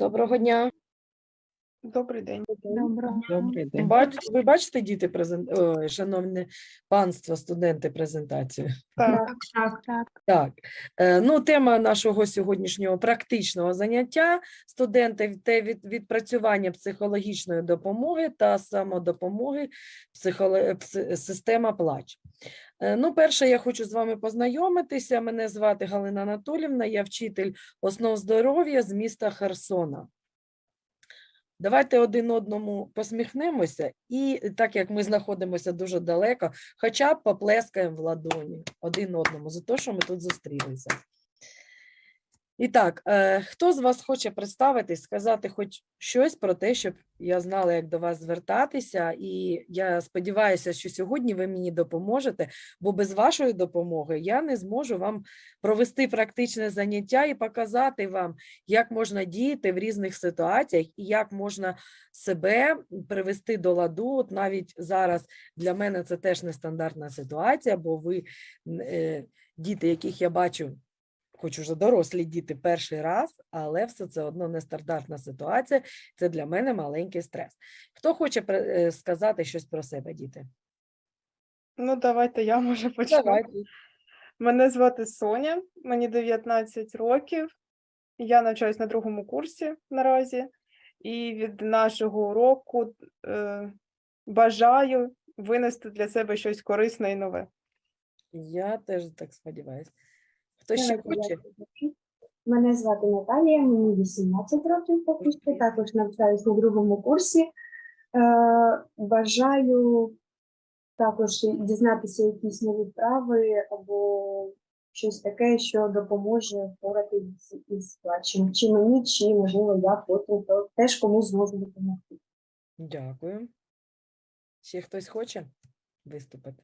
Доброго дня. Добрий день. Доброго. Добрий день. Бач, ви бачите, діти, презент... Ой, шановне панство, студенти, презентацію? Так, Так, так, так. Е, ну тема нашого сьогоднішнього практичного заняття студенти те від відпрацювання психологічної допомоги та самодопомоги психоло... пси- система плач. Е, Ну, перше, я хочу з вами познайомитися. Мене звати Галина Анатолівна, я вчитель основ здоров'я з міста Херсона. Давайте один одному посміхнемося, і так як ми знаходимося дуже далеко, хоча б поплескаємо в ладоні один одному за те, що ми тут зустрілися. І так, е, хто з вас хоче представитись, сказати хоч щось про те, щоб я знала, як до вас звертатися, і я сподіваюся, що сьогодні ви мені допоможете, бо без вашої допомоги я не зможу вам провести практичне заняття і показати вам, як можна діяти в різних ситуаціях і як можна себе привести до ладу. От навіть зараз для мене це теж нестандартна ситуація, бо ви е, діти, яких я бачу, хоч уже дорослі діти перший раз, але все це одно нестандартна ситуація. Це для мене маленький стрес. Хто хоче е, сказати щось про себе, діти? ну давайте я може почну. Давайте. Мене звати Соня, мені 19 років. Я навчаюсь на другому курсі наразі, і від нашого уроку е, бажаю винести для себе щось корисне і нове. Я теж так сподіваюся. Хто ще хоче? Мене звати Наталія, мені 18 років поки що, також навчаюсь на другому курсі. Е, бажаю також дізнатися якісь нові вправи або щось таке, що допоможе впоратися із плачем. Чи мені, чи можливо я потім то теж комусь зможу допомогти. Дякую. Ще хтось хоче виступити?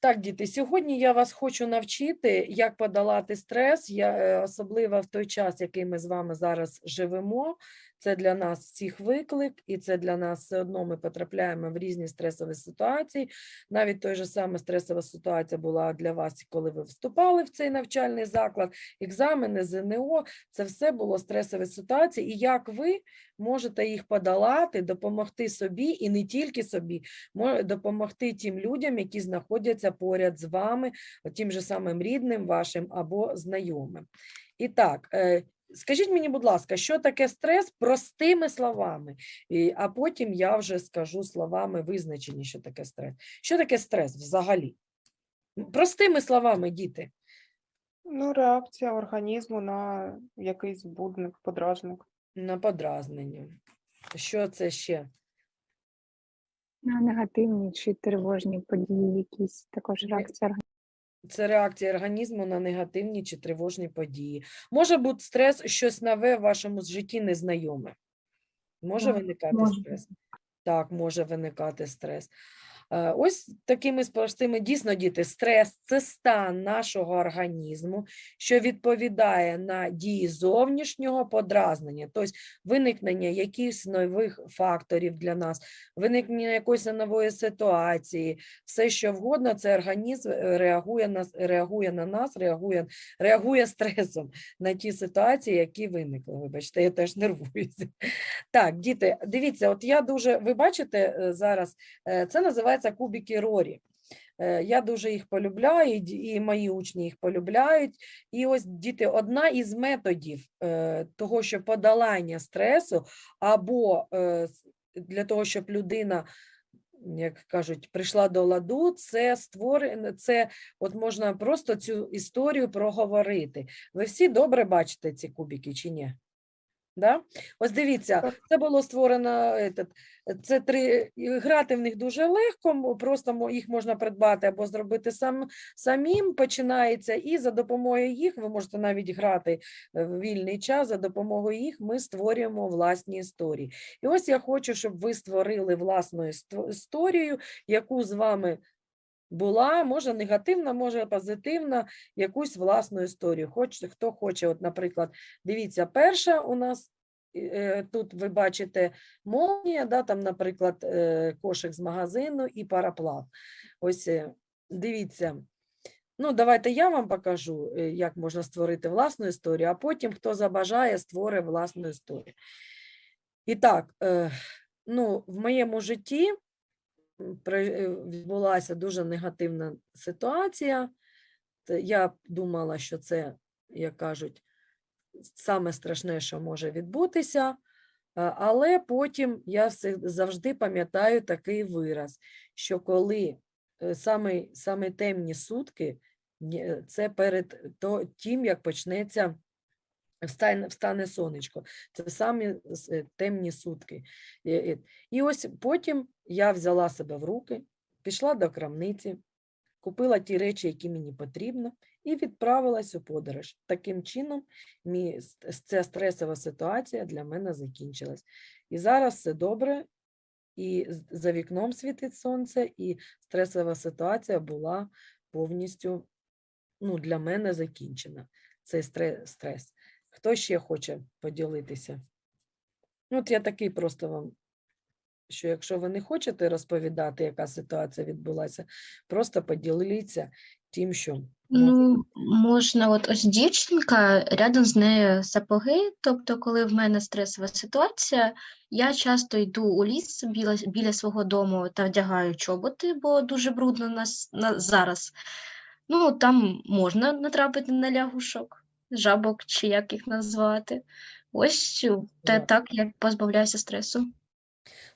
Так, діти, сьогодні я вас хочу навчити, як подолати стрес, я, е, особливо в той час, який ми з вами зараз живемо. Це для нас всіх виклик, і це для нас все одно ми потрапляємо в різні стресові ситуації. Навіть той же саме стресова ситуація була для вас, коли ви вступали в цей навчальний заклад, екзамени, ЗНО. Це все було стресові ситуації. І як ви можете їх подолати, допомогти собі і не тільки собі, допомогти тим людям, які знаходяться поряд з вами, тим же самим рідним вашим або знайомим. І так, е, скажіть мені, будь ласка, що таке стрес простими словами, І- а потім я вже скажу словами визначені, що таке стрес. Що таке стрес взагалі? Простими словами, діти. Ну, реакція організму на якийсь будник, подражник. На подразнення. Що це ще? На негативні чи тривожні події, якісь також реакція організму. Це реакція організму на негативні чи тривожні події. Може бути стрес, щось нове в вашому житті незнайоме. Може виникати може. стрес? Так, може виникати стрес. Е, Ось такими простими дійсно діти, стрес це стан нашого організму, що відповідає на дії зовнішнього подразнення, тобто виникнення якихось нових факторів для нас, виникнення якоїсь нової ситуації, все що вгодно, це організм е, реагує на, реагує на нас, реагує, реагує стресом на ті ситуації, які виникли. Вибачте, я теж нервуюся. Так, діти, дивіться, от я дуже, ви бачите е, зараз, це називається кубики Рорі. Е, Я дуже їх полюбляю, і мої учні їх полюбляють. І ось діти, одна із методів е, того, що подолання стресу, або е, для того, щоб людина, як кажуть, прийшла до ладу, це створення, це от можна просто цю історію проговорити. Ви всі добре бачите ці кубики чи ні? Да? Ось дивіться, це було створено. Це три грати в них дуже легко, просто їх можна придбати або зробити сам, самим. Починається, і за допомогою їх ви можете навіть грати е, в вільний час. За допомогою їх ми створюємо власні історії. І ось я хочу, щоб ви створили власну іст- історію, яку з вами була, може негативна, може позитивна, якусь власну історію. Хоч хто хоче, от, наприклад, дивіться, перша у нас е, тут ви бачите молнія, да, там, наприклад, е, кошик з магазину і параплав. Ось е, дивіться, Ну, давайте я вам покажу, як можна створити власну історію, а потім, хто забажає, створить власну історію. І так, ну, в моєму житті відбулася дуже негативна ситуація. Я думала, що це, як кажуть, саме страшне, що може відбутися. Але потім я завжди пам'ятаю такий вираз, що коли е, саме, саме темні сутки, е, це перед тим, як почнеться встане, встане сонечко. Це самі е, темні сутки. І ось потім я взяла себе в руки, пішла до крамниці, купила ті речі, які мені потрібно, і відправилась у подорож. Таким чином, ця стресова ситуація для мене закінчилась. І зараз все добре, і за вікном світить сонце, і стресова ситуація була повністю ну, для мене закінчена. Цей стрес. Хто ще хоче поділитися? Ну, От я такий просто вам, що якщо ви не хочете розповідати, яка ситуація відбулася, просто поділіться тим, що. Ну, можна, от ось дівчинка, рядом з нею сапоги. Тобто, коли в мене стресова ситуація, я часто йду у ліс біля, біля свого дому та вдягаю чоботи, бо дуже брудно нас на, зараз. Ну, там можна натрапити на лягушок, жабок чи як їх назвати. Ось е, те так я позбавляюся стресу.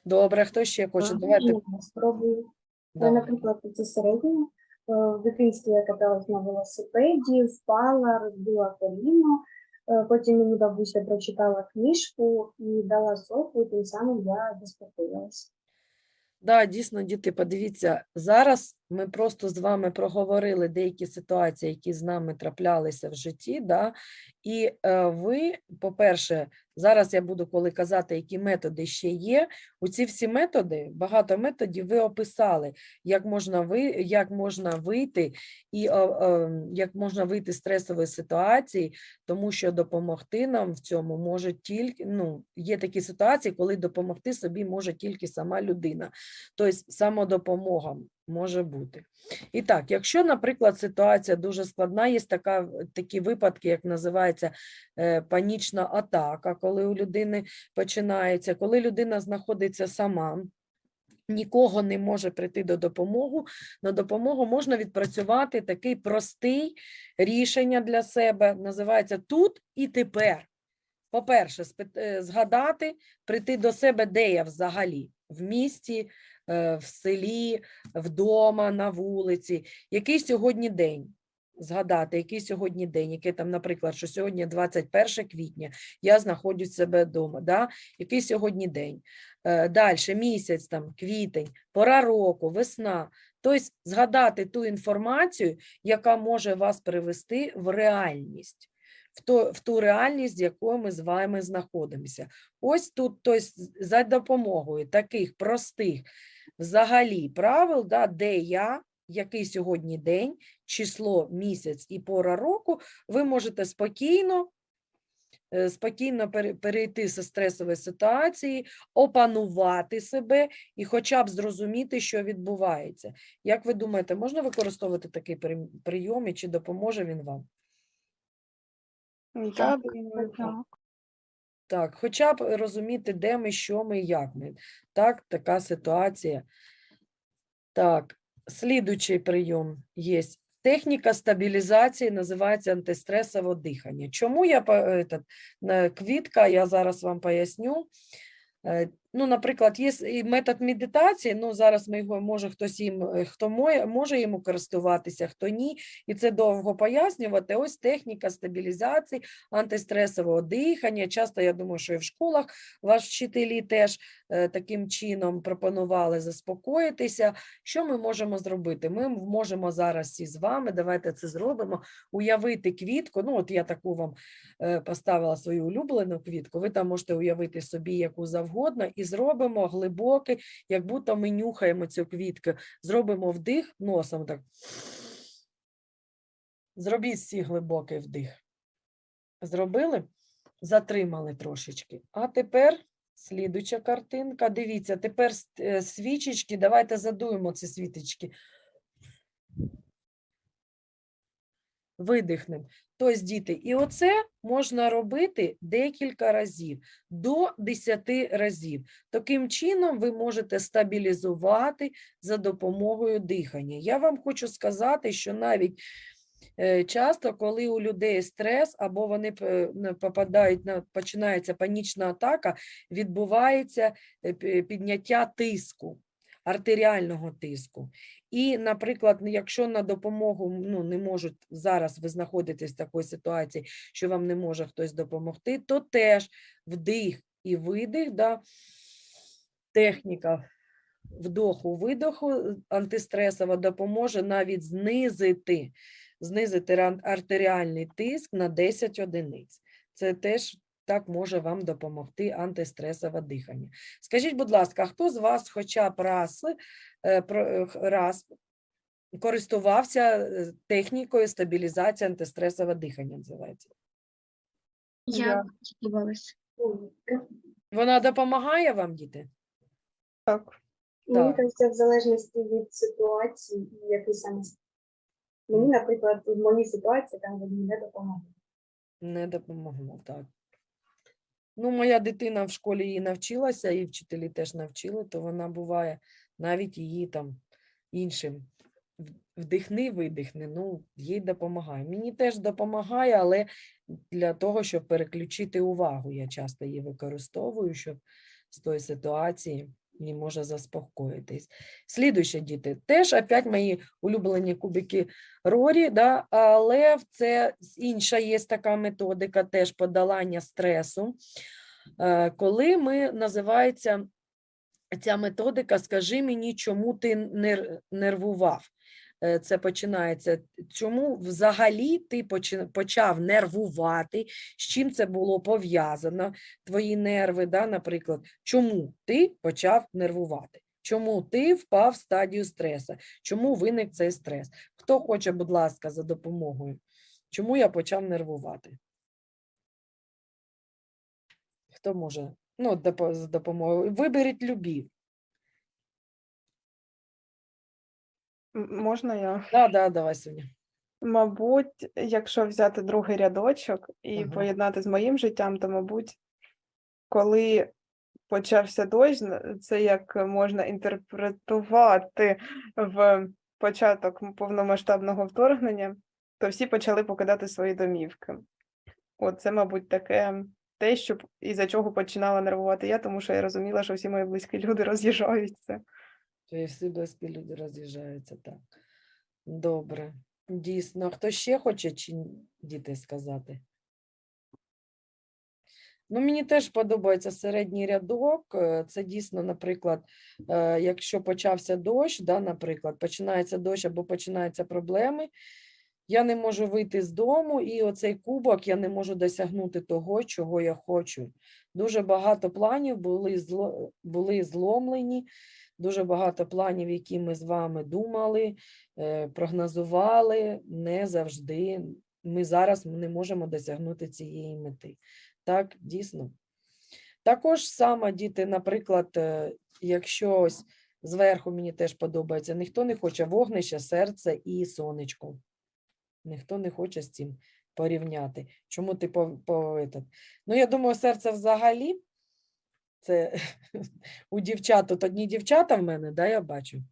Добре, хто ще хоче? Давайте. Спробую. Да. наприклад, це середньо. Е, В дитинстві я каталась на велосипеді, впала, розбила коліно. Е, Потім мені бабуся прочитала книжку і дала соку, і тим самим я заспокоїлась. Да, дійсно, діти, подивіться, зараз ми просто з вами проговорили деякі ситуації, які з нами траплялися в житті. Да? І е, ви, по-перше, зараз я буду коли казати, які методи ще є. У ці всі методи, багато методів ви описали, як можна ви, як можна вийти і е, е, як можна вийти з стресової ситуації, тому що допомогти нам в цьому може тільки ну, є такі ситуації, коли допомогти собі може тільки сама людина. Тобто самодопомога може бути. І так, якщо, наприклад, ситуація дуже складна, є така, такі випадки, як називається е, панічна атака, коли у людини починається, коли людина знаходиться сама. Нікого не може прийти до допомоги. На допомогу можна відпрацювати такий простий рішення для себе. Називається тут і тепер. По-перше, е, згадати, прийти до себе, де я взагалі, в місті, в селі, вдома, на вулиці. Який сьогодні день? Згадати, який сьогодні день, який там, наприклад, що сьогодні 21 квітня, я знаходжусь себе вдома. Да? Який сьогодні день? Далі, місяць, там, квітень, пора року, весна. Тобто згадати ту інформацію, яка може вас привести в реальність в ту, в ту реальність, з якою ми з вами знаходимося. Ось тут, тобто, за допомогою таких простих взагалі правил, да, де я, який сьогодні день, число, місяць і пора року, ви можете спокійно. е, Спокійно перейти зі стресової ситуації, опанувати себе і хоча б зрозуміти, що відбувається. Як ви думаєте, можна використовувати такий прийом і чи допоможе він вам? Так, так. Так. Хоча б розуміти, де ми, що ми, як ми. Так, така ситуація. Так, слідучий прийом є. Техніка стабілізації називається антистресове дихання. Чому я этот, на- квітка, я зараз вам поясню. Ну, наприклад, є і метод медитації, ну зараз ми його може хтось їм, е, хто може йому користуватися, хто ні, і це довго пояснювати. Ось техніка стабілізації, антистресового дихання. Часто я думаю, що і в школах ваші вчителі теж е, таким чином пропонували заспокоїтися. Що ми можемо зробити? Ми можемо зараз всі з вами, давайте це зробимо, уявити квітку. Ну, от я таку вам е, поставила свою улюблену квітку. Ви там можете уявити собі яку завгодно, і зробимо глибокий, як будто ми нюхаємо цю квітку. Зробимо вдих носом так. Зробіть всі глибокий вдих. Зробили? Затримали трошечки. А тепер слідуча картинка. Дивіться, тепер е, свічечки. Давайте задуємо ці світочки. Видихнемо. Тобто, діти, і оце можна робити декілька разів, до 10 разів. Таким чином ви можете стабілізувати за допомогою дихання. Я вам хочу сказати, що навіть е, часто, коли у людей стрес або вони попадають на починається панічна атака, відбувається е, підняття тиску, артеріального тиску. І, наприклад, ну, якщо на допомогу ну, не можуть зараз ви знаходитесь в такій ситуації, що вам не може хтось допомогти, то теж вдих і видих, да, техніка вдоху, видоху е, антистресова допоможе навіть знизити, знизити артеріальний тиск на 10 одиниць. Це теж так може вам допомогти антистресове дихання. Скажіть, будь ласка, хто з вас хоча б раз, раз користувався е, технікою стабілізації антистресового дихання, називається? Я Я. Вона допомагає вам, діти? Так. Мені кажеться, в залежності від ситуації і який саме мені, наприклад, в моїй ситуації там мені не допомагає. Не допомогло, так. Ну, моя дитина в школі її навчилася, і вчителі теж навчили, то вона буває навіть її там іншим вдихни, видихни, ну, їй допомагає. Мені теж допомагає, але для того, щоб переключити увагу, я часто її використовую, щоб з тої ситуації не може заспокоїтись. Слідуюче, діти, теж опять мої улюблені кубики Рорі, да, але це інша є така методика теж подолання стресу, е, коли ми називається ця методика Скажи мені, чому ти нервував. Е, Це починається. Чому взагалі ти почав нервувати? З чим це було пов'язано? Твої нерви, да, наприклад, чому ти почав нервувати? Чому ти впав в стадію стресу? Чому виник цей стрес? Хто хоче, будь ласка, за допомогою? Чому я почав нервувати? Хто може? Ну, з допомогою. Виберіть любі. Можна я? Да, да, давай, Соня. Мабуть, якщо взяти другий рядочок і Ага. поєднати з моїм життям, то, мабуть, коли почався дощ, це як можна інтерпретувати в початок повномасштабного вторгнення, то всі почали покидати свої домівки. От це, мабуть, таке те, що п- із-за чого починала нервувати я, тому що я розуміла, що всі мої близькі люди роз'їжджаються. Твої всі близькі люди роз'їжджаються, так. Добре. Дійсно. Хто ще хоче чи діти сказати? Ну, мені теж подобається середній рядок. е, Це дійсно, наприклад, е, якщо почався дощ, да, наприклад, починається дощ або починаються проблеми, я не можу вийти з дому, і оцей кубок я не можу досягнути того, чого я хочу. Дуже багато планів були, зло, були зломлені, дуже багато планів, які ми з вами думали, е, прогнозували, не завжди. Ми зараз не можемо досягнути цієї мети. Так, дійсно. Також саме діти, наприклад, е, якщо ось зверху мені теж подобається, ніхто не хоче вогнище, серце і сонечко. Ніхто не хоче з цим порівняти. Чому ти по, по? Ну, я думаю, серце взагалі. Це у дівчат тут одні дівчата в мене, да, я бачу.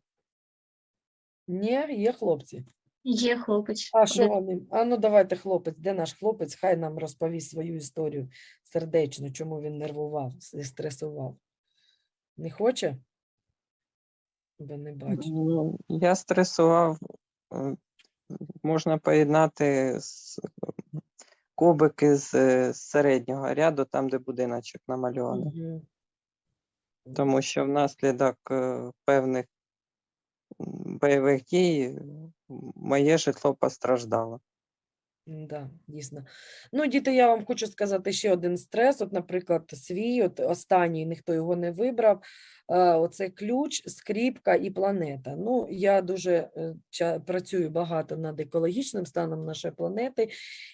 Ні, є хлопці. Є хлопець. А що вони? А ну давайте, хлопець, де наш хлопець? Хай нам розповість свою історію сердечно, чому він нервував і стресував. Не хоче? Бо не бачу. Ну, Я стресував, е, можна поєднати з кубики з е, середнього ряду, там, де будиночок намальований. Тому що внаслідок е, певних бойових дій моє житло постраждало. Да, дійсно. Ну, діти, я вам хочу сказати ще один стрес. От, наприклад, свій, от останній, ніхто його не вибрав. е, Оце ключ, скріпка і планета. Ну, я дуже е, працюю багато над екологічним станом нашої планети.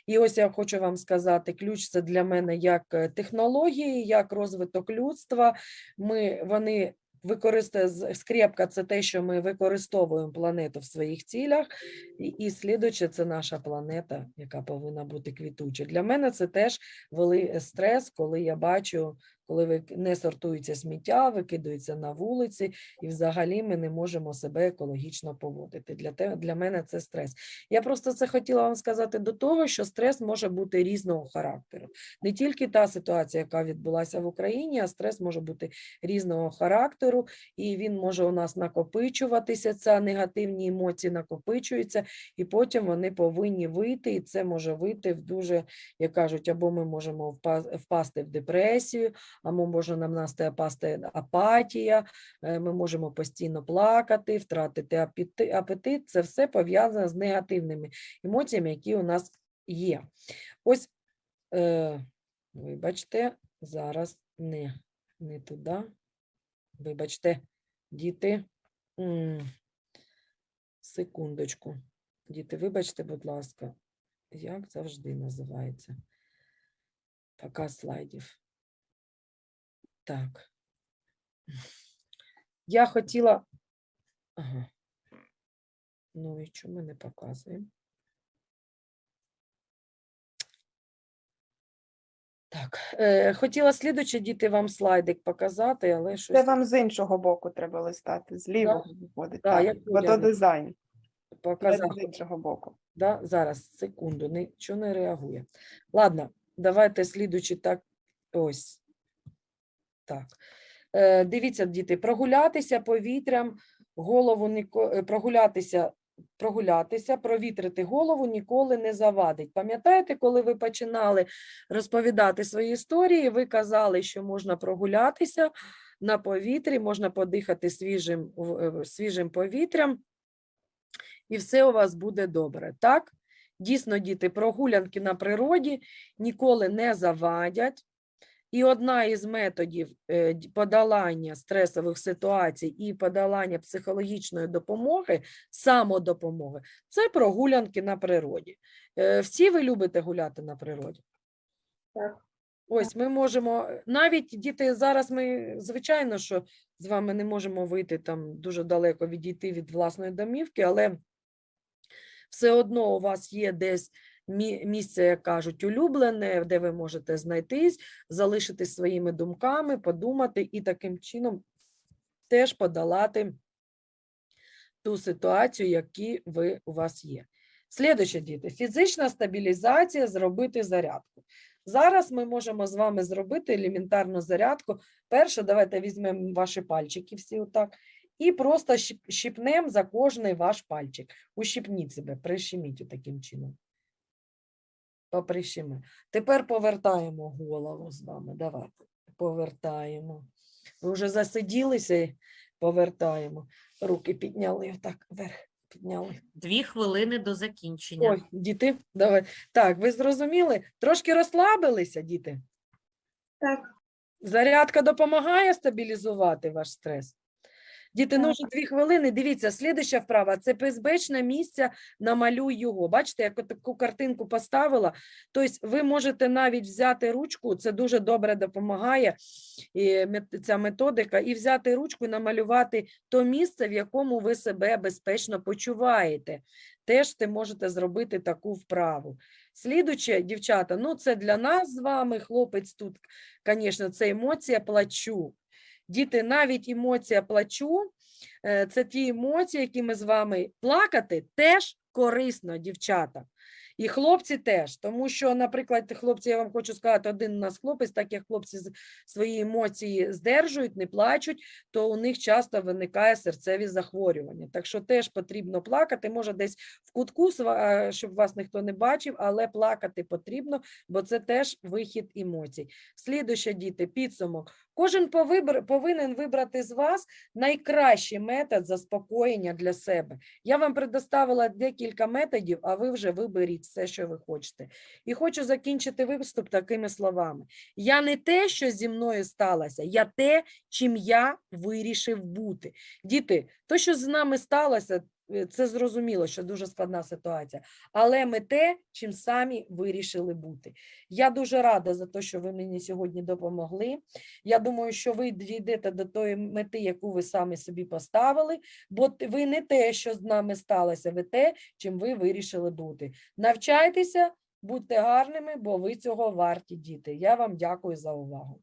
І ось я хочу вам сказати: ключ це для мене як е, технології, як розвиток людства. Ми, вони використовує скрепка це те, що ми використовуємо планету в своїх цілях, і, і слідуючи, це наша планета, яка повинна бути квітуча. Для мене це теж вели стрес, коли я бачу, коли не сортується сміття, викидується на вулиці, і взагалі ми не можемо себе екологічно поводити. Для те, для мене це стрес. Я просто це хотіла вам сказати до того, що стрес може бути різного характеру. Не тільки та ситуація, яка відбулася в Україні, а стрес може бути різного характеру, і він може у нас накопичуватися. Ця негативні емоції накопичуються, і потім вони повинні вийти. І це може вийти в дуже, як кажуть, або ми можемо впа- впасти в депресію, або може нам насти апасти апатія. е, Ми можемо постійно плакати, втратити апетит. Це все пов'язано з негативними емоціями, які у нас є. Ось, е, вибачте, зараз не, не туди. Вибачте, діти. Секундочку. Діти, вибачте, будь ласка, як завжди називається? Показ слайдів. Так. Я хотіла. Ага. Ну і чому ми не показуємо? Так, е, хотіла слідуче діти вам слайдик показати, але щось Це вам з іншого боку треба листати, з лівого виходить. Да, Так, вододизайн. показати. З іншого боку. Да? Зараз, секунду, нічого не реагує. Ладно, давайте слідуючи так. Ось. Так. Е, дивіться, діти, прогулятися повітрям, голову е, прогулятися, прогулятися, провітрити голову ніколи не завадить. Пам'ятаєте, коли ви починали розповідати свої історії, ви казали, що можна прогулятися на повітрі, можна подихати свіжим, е, свіжим повітрям і все у вас буде добре. Так? Дійсно, діти, прогулянки на природі ніколи не завадять. І одна із методів е, подолання стресових ситуацій і подолання психологічної допомоги, самодопомоги це прогулянки на природі. Е, Всі ви любите гуляти на природі? Так. Ось ми можемо, навіть діти, зараз ми, звичайно, що з вами не можемо вийти там дуже далеко відійти від власної домівки, але все одно у вас є десь місце, як кажуть, улюблене, де ви можете знайтись, залишитись своїми думками, подумати і таким чином теж подолати ту ситуацію, які ви у вас є. Слідуюче, діти, фізична стабілізація, зробити зарядку. Зараз ми можемо з вами зробити елементарну зарядку. Перше, давайте візьмемо ваші пальчики всі отак і просто щіп- щіпнемо за кожний ваш пальчик. Ущипніть себе, прищеміть таким чином. Поприщеми. Тепер повертаємо голову з вами. Давайте. Повертаємо. Ви вже засиділися і повертаємо. Руки підняли отак вверх. Підняли. Дві хвилини до закінчення. Ой, діти, давай. Так, ви зрозуміли? Трошки розслабилися, діти? Так. Зарядка допомагає стабілізувати ваш стрес. Діти, ну вже дві хвилини. Дивіться, слідуща вправа це безпечне місце, намалюй його. Бачите, я таку картинку поставила. Тобто ви можете навіть взяти ручку, це дуже добре допомагає і ця методика, і взяти ручку і намалювати то місце, в якому ви себе безпечно почуваєте. Теж ти можете зробити таку вправу. Слідуче, дівчата, ну це для нас з вами, хлопець тут, звісно, це емоція плачу. Діти, навіть емоція плачу, е, це ті емоції, які ми з вами плакати, теж корисно, дівчата. І хлопці теж, тому що, наприклад, хлопці, я вам хочу сказати, один у нас хлопець, так як хлопці свої емоції здержують, не плачуть, то у них часто виникає серцеві захворювання. Так що теж потрібно плакати, може десь в кутку, е, щоб вас ніхто не бачив, але плакати потрібно, бо це теж вихід емоцій. Слідуще, діти, підсумок. Кожен повинен вибрати з вас найкращий метод заспокоєння для себе. Я вам предоставила декілька методів, а ви вже виберіть все, що ви хочете. І хочу закінчити виступ такими словами: я не те, що зі мною сталося, я те, чим я вирішив бути. Діти, то, що з нами сталося, це зрозуміло, що дуже складна ситуація, але ми те, чим самі вирішили бути. Я дуже рада за те, що ви мені сьогодні допомогли. Я думаю, що ви дійдете до тої мети, яку ви самі собі поставили, бо ви не те, що з нами сталося, ви те, чим ви вирішили бути. Навчайтеся, будьте гарними, бо ви цього варті діти. Я вам дякую за увагу.